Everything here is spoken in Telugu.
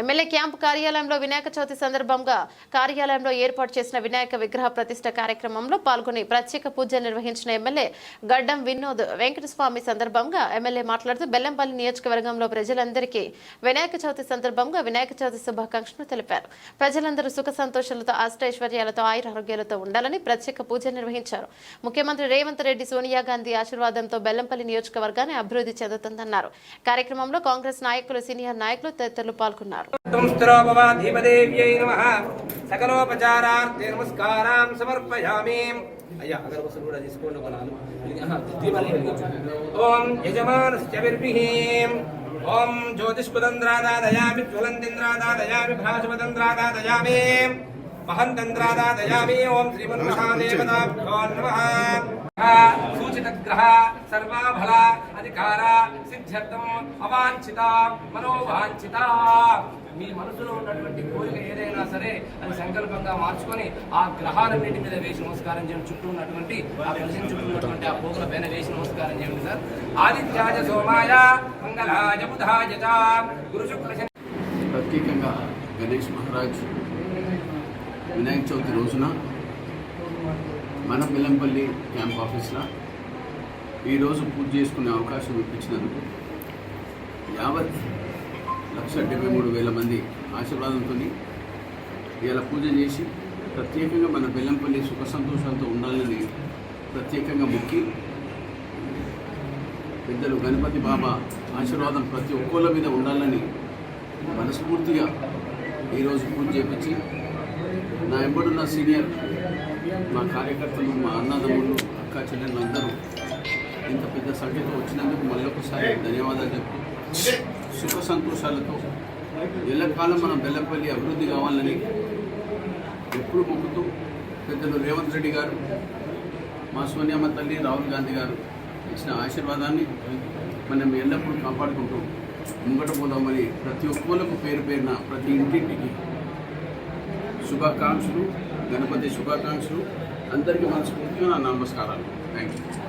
ఎమ్మెల్యే క్యాంపు కార్యాలయంలో వినాయక చవితి సందర్భంగా కార్యాలయంలో ఏర్పాటు చేసిన వినాయక విగ్రహ ప్రతిష్ట కార్యక్రమంలో పాల్గొని ప్రత్యేక పూజ నిర్వహించిన ఎమ్మెల్యే గడ్డం వినోద్ వెంకటస్వామి సందర్భంగా ఎమ్మెల్యే మాట్లాడుతూ బెల్లంపల్లి నియోజకవర్గంలో ప్రజలందరికీ వినాయక చవితి సందర్భంగా వినాయక చవితి శుభాకాంక్షలు తెలిపారు. ప్రజలందరూ సుఖ సంతోషాలతో అష్టైశ్వర్యాలతో ఆయురారోగ్యాలతో ఉండాలని ప్రత్యేక పూజ నిర్వహించారు. ముఖ్యమంత్రి రేవంత్ రెడ్డి సోనియా గాంధీ ఆశీర్వాదంతో బెల్లంపల్లి నియోజకవర్గాన్ని అభివృద్ధి చెందుతుందన్నారు. కార్యక్రమంలో కాంగ్రెస్ నాయకులు సీనియర్ నాయకులు తదితరులు పాల్గొన్నారు. स्तोभवाधिपदेव्यै नमः। सकलोपचारार्थे नमस्कारां समर्पयामि। अय्या अगर वो दयामि ज्वलंतिंद्रादा दयामि भास्वदंद्रादा दयामि భాసుపదంద్రాదాదయామి మహంతంద్రాదాదయామి ఓం శ్రీమన్మహాదేవతాభ్యో నమః. సూచిత సర్వాఫల అధికార సిద్ధ్యర్థం అవాంఛిత మనోవాంఛిత. మీ మనసులో ఉన్నటువంటి కోరిక ఏదైనా సరే అది సంకల్పంగా మార్చుకొని ఆ గ్రహాలన్నింటి మీద వేసి నమస్కారం చేయండి చుట్టూ ఉన్నటువంటి ఆ కలిసి చుట్టూ ఉన్నటువంటి ఆ పోగుల పైన వేసి నమస్కారం చేయండి సార్. ఆదిత్యాయ సోమాయ మంగళాయ బుధాయ గురు శుక్ల ప్రత్యేకంగా గణేష్ మహారాజ్ వినాయక చవితి రోజున మన బెల్లంపల్లి క్యాంప్ ఆఫీస్లో ఈరోజు పూజ చేసుకునే అవకాశం ఇప్పించినందుకు యావత్ లక్ష డెబ్బై మూడు వేల మంది ఆశీర్వాదంతో ఇలా పూజ చేసి ప్రత్యేకంగా మన బెల్లంపల్లి సుఖ సంతోషాలతో ఉండాలని ప్రత్యేకంగా మొక్కి పెద్దలు గణపతి బాబా ఆశీర్వాదం ప్రతి ఒక్కళ్ళ మీద ఉండాలని మనస్ఫూర్తిగా ఈరోజు పూజ చేపించి నా ఎంబడున్న సీనియర్ మా కార్యకర్తలు మా అన్నదమ్ములు అక్క చెల్లెళ్ళు అందరూ ఇంత పెద్ద సంఖ్యతో వచ్చినందుకు మళ్ళొకసారి ధన్యవాదాలు చెప్తూ సుఖ సంతోషాలతో ఎల్లకాలం మనం బెల్లపల్లి అభివృద్ధి కావాలని ఎప్పుడు మొక్కుతూ పెద్దలు రేవంత్ రెడ్డి గారు మా సోనియామ్మ తల్లి రాహుల్ గాంధీ గారు ఇచ్చిన ఆశీర్వాదాన్ని మనం ఎల్లప్పుడూ కాపాడుకుంటూ ముంగట పోదామని ప్రతి ఒక్కళ్ళకు పేరు పేరున ప్రతి ఇంటింటికి శుభాకాంక్షలు గణపతి శుభాకాంక్షలు. అందరికీ మనస్ఫూర్తిగా నా నమస్కారాలు. Thank you